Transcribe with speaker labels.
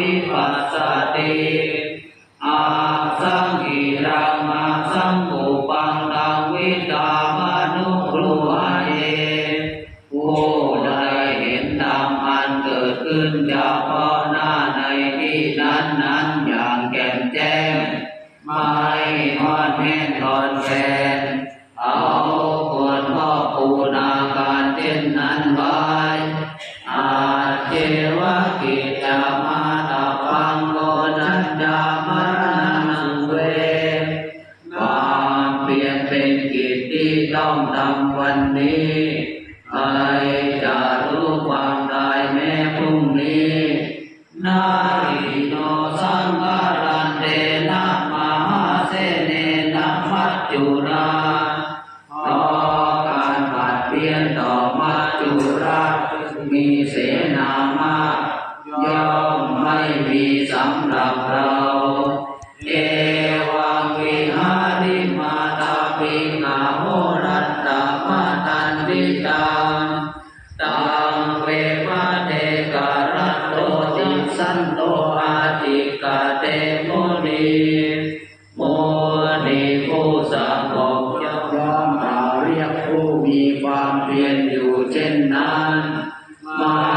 Speaker 1: วิปัสสติอาสังกิรังมาสังกุปังตังวิตามนุรูหเยผู้ใดเห็นธรรมอันเกิดขึ้นเฉพาะหน้าในที่นั้นนั้นอย่างแก่มแจ้งไม่ทอดแม่ทอดแฟนเอาควรพ่อปูนาการเช่นนั้นไว้อาเจวะกิ ที่ต้องทำวันนี้ใครจะรู้ความตายแม้พรุ่งนี้นาริโนสังฆารันเตนะมหาเสเนนะมัจจุราเพราะการผัดเปลี่ยนต่อมัจจุรามีเสนามากย่อมไม่มีสำหรับเรา สันโตอาทิกาเตโมนีโมนีผู้สงบย่อมกล่าเรียกผู้มีความเพียรอยู่เช่นนั้น